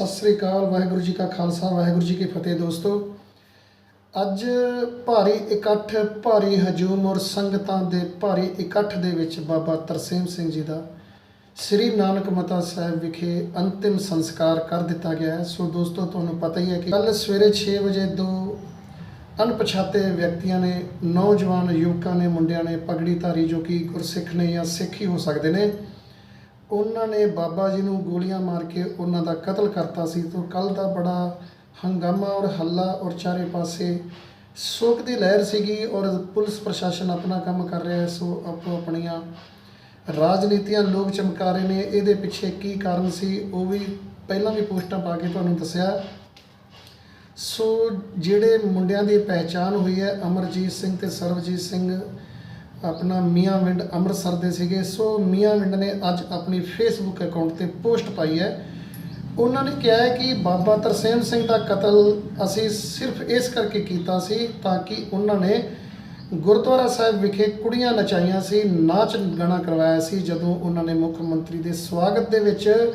ਸਤਿ ਸ੍ਰੀ ਅਕਾਲ, ਵਾਹਿਗੁਰੂ ਜੀ ਕਾ ਖਾਲਸਾ, ਵਾਹਿਗੁਰੂ ਜੀ ਕੀ ਫਤਿਹ ਦੋਸਤੋ। ਅੱਜ ਭਾਰੀ ਇਕੱਠ, ਭਾਰੀ ਹਜੂਮ ਔਰ ਸੰਗਤਾਂ ਦੇ ਭਾਰੀ ਇਕੱਠ ਦੇ ਵਿੱਚ ਬਾਬਾ ਤਰਸੇਮ ਸਿੰਘ ਜੀ ਦਾ ਸ੍ਰੀ ਨਾਨਕ ਮਤਾ ਸਾਹਿਬ ਵਿਖੇ ਅੰਤਿਮ ਸੰਸਕਾਰ ਕਰ ਦਿੱਤਾ ਗਿਆ ਹੈ। ਸੋ ਦੋਸਤੋ, ਤੁਹਾਨੂੰ ਪਤਾ ਹੀ ਹੈ ਕਿ ਕੱਲ ਸਵੇਰੇ 6 ਵਜੇ ਦੋ ਅਣਪਛਾਤੇ ਵਿਅਕਤੀਆਂ ਨੇ, ਨੌਜਵਾਨ ਯੁਵਕਾਂ ਨੇ, ਮੁੰਡਿਆਂ ਨੇ ਪਗੜੀ ਧਾਰੀ ਜੋ ਕਿ ਗੁਰਸਿੱਖ ਨੇ ਜਾਂ ਸਿੱਖ ਹੀ ਹੋ ਸਕਦੇ ਨੇ ਉਹਨਾਂ ਨੇ ਬਾਬਾ ਜੀ ਨੂੰ ਗੋਲੀਆਂ ਮਾਰ ਕੇ ਉਹਨਾਂ ਦਾ ਕਤਲ ਕਰਤਾ ਸੀ ਤੋਂ ਕੱਲ ਦਾ ਬੜਾ ਹੰਗਾਮਾ ਔਰ ਹੱਲਾ ਔਰ ਚਾਰੇ ਪਾਸੇ ਸੋਗ ਦੀ ਲਹਿਰ ਸੀਗੀ ਔਰ ਪੁਲਿਸ ਪ੍ਰਸ਼ਾਸਨ ਆਪਣਾ ਕੰਮ ਕਰ ਰਿਹਾ ਹੈ, ਸੋ ਆਪੋ ਆਪਣੀਆਂ ਰਾਜਨੀਤੀਆਂ ਲੋਕ ਚਮਕਾ ਰਹੇ ਨੇ। ਇਹਦੇ ਪਿੱਛੇ ਕੀ ਕਾਰਨ ਸੀ ਉਹ ਵੀ ਪਹਿਲਾਂ ਵੀ ਪੋਸਟਾਂ ਪਾ ਕੇ ਤੁਹਾਨੂੰ ਦੱਸਿਆ। ਸੋ ਜਿਹੜੇ ਮੁੰਡਿਆਂ ਦੀ ਪਹਿਚਾਣ ਹੋਈ ਹੈ, ਅਮਰਜੀਤ ਸਿੰਘ ਤੇ ਸਰਵਜੀਤ ਸਿੰਘ ਆਪਣਾ ਮੀਆਂ ਮੀਆਂਵਿੰਡ ਅੰਮ੍ਰਿਤਸਰ ਦੇ ਸੀਗੇ। ਸੋ ਮੀਆਂ ਮੀਆਂਵਿੰਡ ਨੇ ਅੱਜ ਆਪਣੀ ਫੇਸਬੁੱਕ ਅਕਾਊਂਟ ਤੇ ਪੋਸਟ ਪਾਈ ਹੈ। ਉਹਨਾਂ ਨੇ ਕਿਹਾ ਹੈ ਕਿ ਬਾਬਾ ਤਰਸੇਮ ਸਿੰਘ ਦਾ ਕਤਲ ਅਸੀਂ ਸਿਰਫ ਇਸ ਕਰਕੇ ਕੀਤਾ ਸੀ ਤਾਂ ਕਿ ਉਹਨਾਂ ਨੇ ਗੁਰਦੁਆਰਾ ਸਾਹਿਬ ਵਿਖੇ ਕੁੜੀਆਂ ਨਚਾਈਆਂ ਸੀ, ਨਾਚ ਗਾਣਾ ਕਰਵਾਇਆ ਸੀ, ਜਦੋਂ ਉਹਨਾਂ ਨੇ ਮੁੱਖ ਮੰਤਰੀ ਦੇ ਸਵਾਗਤ ਦੇ ਵਿੱਚ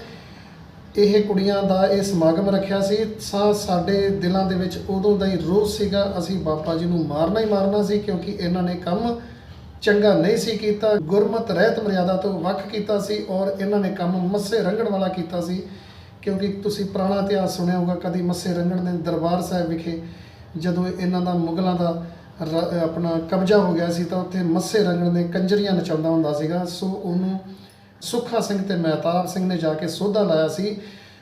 ਇਹ ਕੁੜੀਆਂ ਦਾ ਇਹ ਸਮਾਗਮ ਰੱਖਿਆ ਸੀ। ਸਾ ਸਾਡੇ ਦਿਲਾਂ ਦੇ ਵਿੱਚ ਉਦੋਂ ਦਾ ਹੀ ਰੋਸ ਸੀਗਾ, ਅਸੀਂ ਬਾਬਾ ਜੀ ਨੂੰ ਮਾਰਨਾ ਹੀ ਮਾਰਨਾ ਸੀ ਕਿਉਂਕਿ ਇਹਨਾਂ ਨੇ ਕੰਮ ਚੰਗਾ ਨਹੀਂ ਸੀ ਕੀਤਾ, ਗੁਰਮਤ ਰਹਿਤ ਮਰਿਆਦਾ ਤੋਂ ਵੱਖ ਕੀਤਾ ਸੀ ਔਰ ਇਹਨਾਂ ਨੇ ਕੰਮ ਮੱਸੇ ਰੰਗਣ ਵਾਲਾ ਕੀਤਾ ਸੀ। ਕਿਉਂਕਿ ਤੁਸੀਂ ਪੁਰਾਣਾ ਇਤਿਹਾਸ ਸੁਣਿਆ ਹੋਗਾ ਕਦੀ ਮੱਸੇ ਰੰਗਣ ਦੇ ਦਰਬਾਰ ਸਾਹਿਬ ਵਿਖੇ ਜਦੋਂ ਇਹਨਾਂ ਦਾ ਮੁਗਲਾਂ ਦਾ ਰ- ਆਪਣਾ ਕਬਜ਼ਾ ਹੋ ਗਿਆ ਸੀ ਤਾਂ ਉੱਥੇ ਮੱਸੇ ਰੰਗਣ ਨੇ ਕੰਜਰੀਆਂ ਨਚਾਉਂਦਾ ਹੁੰਦਾ ਸੀਗਾ। ਸੋ ਉਹਨੂੰ ਸੁੱਖਾ ਸਿੰਘ ਤੇ ਮਹਿਤਾਬ ਸਿੰਘ ਨੇ ਜਾ ਕੇ ਸੋਧਾ ਲਾਇਆ ਸੀ।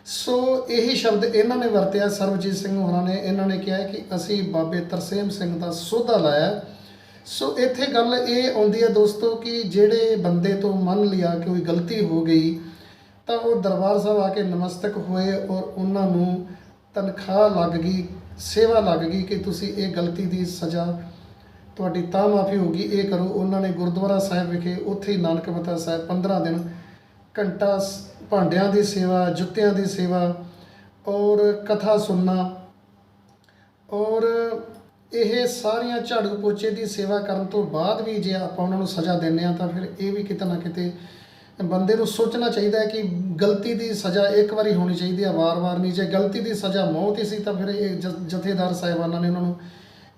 ਸੋ ਇਹੀ ਸ਼ਬਦ ਇਹਨਾਂ ਨੇ ਵਰਤਿਆ। ਸਰਬਜੀਤ ਸਿੰਘ ਹੋਰਾਂ ਨੇ, ਇਹਨਾਂ ਨੇ ਕਿਹਾ ਕਿ ਅਸੀਂ ਬਾਬੇ ਤਰਸੇਮ ਸਿੰਘ ਦਾ ਸੋਧਾ ਲਾਇਆ। ਸੋ ਇੱਥੇ ਗੱਲ ਇਹ ਆਉਂਦੀ ਹੈ ਦੋਸਤੋ ਕਿ ਜਿਹੜੇ ਬੰਦੇ ਤੋਂ ਮੰਨ ਲਿਆ ਕਿ ਕੋਈ ਗਲਤੀ ਹੋ ਗਈ, ਤਾਂ ਉਹ ਦਰਬਾਰ ਸਾਹਿਬ ਆ ਕੇ ਨਮਸਤਕ ਹੋਏ ਔਰ ਉਹਨਾਂ ਨੂੰ ਤਨਖਾਹ ਲੱਗ ਗਈ, ਸੇਵਾ ਲੱਗ ਗਈ ਕਿ ਤੁਸੀਂ ਇਹ ਗਲਤੀ ਦੀ ਸਜ਼ਾ ਤੁਹਾਡੀ ਤਾਂ ਮਾਫੀ ਹੋਗੀ ਇਹ ਕਰੋ। ਉਹਨਾਂ ਨੇ ਗੁਰਦੁਆਰਾ ਸਾਹਿਬ ਵਿਖੇ ਉੱਥੇ ਹੀ ਨਾਨਕ ਮਤਾ ਸਾਹਿਬ 15 ਦਿਨ ਘੰਟਾ ਸ- ਭਾਂਡਿਆਂ ਦੀ ਸੇਵਾ, ਜੁੱਤਿਆਂ ਦੀ ਸੇਵਾ ਔਰ ਕਥਾ ਸੁਣਨਾ ਔਰ ਇਹ ਸਾਰੀਆਂ ਝਾੜੂ ਪੋਚੇ ਦੀ ਸੇਵਾ ਕਰਨ ਤੋਂ ਬਾਅਦ ਵੀ ਜੇ ਆਪਾਂ ਉਹਨਾਂ ਨੂੰ ਸਜ਼ਾ ਦਿੰਦੇ ਆ ਤਾਂ ਫਿਰ ਇਹ ਵੀ ਕਿਤੇ ਨਾ ਕਿਤੇ ਬੰਦੇ ਨੂੰ ਸੋਚਣਾ ਚਾਹੀਦਾ ਹੈ ਕਿ ਗਲਤੀ ਦੀ ਸਜ਼ਾ ਇੱਕ ਵਾਰੀ ਹੋਣੀ ਚਾਹੀਦੀ ਹੈ, ਵਾਰ-ਵਾਰ ਨਹੀਂ। ਜੇ ਗਲਤੀ ਦੀ ਸਜ਼ਾ ਮੌਤ ਹੀ ਸੀ ਤਾਂ ਫਿਰ ਇਹ ਜ- ਜਥੇਦਾਰ ਸਾਹਿਬਾਨਾਂ ਨੇ ਉਹਨਾਂ ਨੂੰ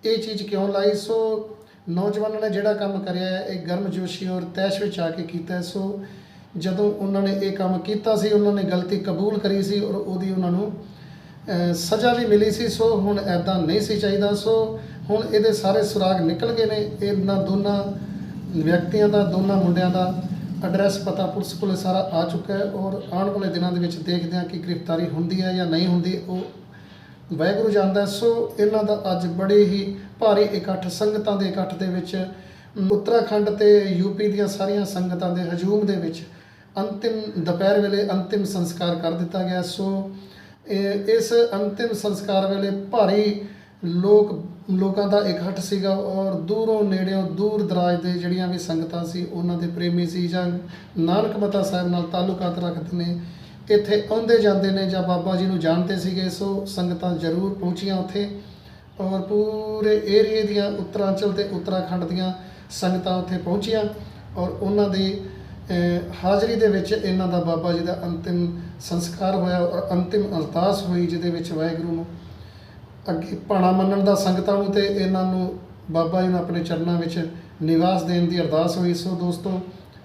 ਇਹ ਚੀਜ਼ ਕਿਉਂ ਲਾਈ? ਸੋ ਨੌਜਵਾਨਾਂ ਨੇ ਜਿਹੜਾ ਕੰਮ ਕਰਿਆ ਹੈ, ਇਹ ਗਰਮਜੋਸ਼ੀ ਔਰ ਤੈਸ਼ ਵਿੱਚ ਆ ਕੇ ਕੀਤਾ ਸੋ ਜਦੋਂ ਉਹਨਾਂ ਨੇ ਇਹ ਕੰਮ ਕੀਤਾ ਸੀ, ਉਹਨਾਂ ਨੇ ਗਲਤੀ ਕਬੂਲ ਕਰੀ ਸੀ ਔਰ ਉਹਦੀ ਉਹਨਾਂ ਨੂੰ ਸਜ਼ਾ ਵੀ ਮਿਲੀ ਸੀ, ਸੋ ਹੁਣ ਐਦਾਂ ਨਹੀਂ ਸੀ ਚਾਹੀਦਾ। ਸੋ ਹੁਣ ਇਹਦੇ ਸਾਰੇ ਸੁਰਾਗ ਨਿਕਲ ਗਏ ਨੇ। ਇਹਨਾਂ ਦੋਨਾਂ ਵਿਅਕਤੀਆਂ ਦਾ, ਦੋਨਾਂ ਮੁੰਡਿਆਂ ਦਾ ਐਡਰੈਸ ਪਤਾ ਪੁਲਿਸ ਕੋਲੇ ਸਾਰਾ ਆ ਚੁੱਕਾ ਹੈ ਔਰ ਆਉਣ ਵਾਲੇ ਦਿਨਾਂ ਦੇ ਵਿੱਚ ਦੇਖਦੇ ਹਾਂ ਕਿ ਗ੍ਰਿਫਤਾਰੀ ਹੁੰਦੀ ਹੈ ਜਾਂ ਨਹੀਂ ਹੁੰਦੀ। ਉਹ ਵਾਹਿਗੁਰੂ ਜਾਂਦਾ ਸੋ ਇਹਨਾਂ ਦਾ ਅੱਜ ਬੜੇ ਹੀ ਭਾਰੀ ਇਕੱਠ, ਸੰਗਤਾਂ ਦੇ ਇਕੱਠ ਦੇ ਵਿੱਚ ਉੱਤਰਾਖੰਡ ਤੇ ਯੂਪੀ ਦੀਆਂ ਸਾਰੀਆਂ ਸੰਗਤਾਂ ਦੇ ਹਜੂਮ ਦੇ ਵਿੱਚ ਅੰਤਿਮ ਦੁਪਹਿਰ ਵੇਲੇ ਅੰਤਿਮ ਸੰਸਕਾਰ ਕਰ ਦਿੱਤਾ ਗਿਆ। ਸੋ ਇਸ ਅੰਤਿਮ ਸੰਸਕਾਰ ਵੇਲੇ ਭਾਰੀ ਲੋਕ ਲੋਕਾਂ ਦਾ ਇਕੱਠ ਸੀਗਾ ਔਰ ਦੂਰੋਂ ਨੇੜਿਓਂ ਦੂਰ ਦਰਾਜ ਦੇ ਜਿਹੜੀਆਂ ਵੀ ਸੰਗਤਾਂ ਸੀ, ਉਹਨਾਂ ਦੇ ਪ੍ਰੇਮੀ ਸੀ ਜਾਂ ਨਾਨਕ ਮਤਾ ਸਾਹਿਬ ਨਾਲ ਤਾਲੁਕਾਤ ਰੱਖਦੇ ਨੇ, ਇੱਥੇ ਆਉਂਦੇ ਜਾਂਦੇ ਨੇ ਜਾਂ ਬਾਬਾ ਜੀ ਨੂੰ ਜਾਣਦੇ ਸੀਗੇ, ਸੋ ਸੰਗਤਾਂ ਜ਼ਰੂਰ ਪਹੁੰਚੀਆਂ ਉੱਥੇ ਔਰ ਪੂਰੇ ਏਰੀਏ ਦੀਆਂ ਉੱਤਰਾਂਚਲ ਤੇ ਉੱਤਰਾਖੰਡ ਦੀਆਂ ਸੰਗਤਾਂ ਉੱਥੇ ਪਹੁੰਚੀਆਂ ਔਰ ਉਹਨਾਂ ਦੀ ਹਾਜ਼ਰੀ ਦੇ ਵਿੱਚ ਇਹਨਾਂ ਦਾ ਬਾਬਾ ਜੀ ਦਾ ਅੰਤਿਮ ਸੰਸਕਾਰ ਹੋਇਆ ਔਰ ਅੰਤਿਮ ਅਰਦਾਸ ਹੋਈ, ਜਿਹਦੇ ਵਿੱਚ ਵਾਹਿਗੁਰੂ ਨੂੰ ਅੱਗੇ ਭਾਣਾ ਮੰਨਣ ਦਾ ਸੰਗਤਾਂ ਨੂੰ ਤੇ ਇਹਨਾਂ ਨੂੰ ਬਾਬਾ ਜੀ ਨੂੰ ਆਪਣੇ ਚਰਨਾਂ ਵਿੱਚ ਨਿਵਾਸ ਦੇਣ ਦੀ ਅਰਦਾਸ ਹੋਈ। ਸੋ ਦੋਸਤੋ,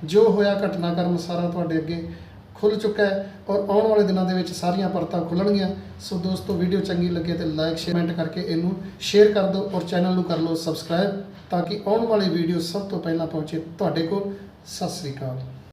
ਜੋ ਹੋਇਆ ਘਟਨਾਕ੍ਰਮ ਸਾਰਾ ਤੁਹਾਡੇ ਅੱਗੇ ਖੁੱਲ ਚੁੱਕਾ ਹੈ ਔਰ ਆਉਣ ਵਾਲੇ ਦਿਨਾਂ ਦੇ ਵਿੱਚ ਸਾਰੀਆਂ ਪਰਤਾਂ ਖੁੱਲਣਗੀਆਂ ਸੋ ਦੋਸਤੋ, ਵੀਡੀਓ ਚੰਗੀ ਲੱਗੇ ਤੇ ਲਾਈਕ, ਸ਼ੇਅਰ, ਕਮੈਂਟ ਕਰਕੇ ਇਹਨੂੰ ਸ਼ੇਅਰ ਕਰ ਦਿਓ ਔਰ ਚੈਨਲ ਨੂੰ ਕਰ ਲਓ ਸਬਸਕ੍ਰਾਈਬ ਤਾਂ ਕਿ ਆਉਣ ਵਾਲੀ ਵੀਡੀਓ ਸਭ ਤੋਂ ਪਹਿਲਾਂ ਪਹੁੰਚੇ ਤੁਹਾਡੇ ਕੋਲ। ਸਤਿ ਸ੍ਰੀ ਅਕਾਲ।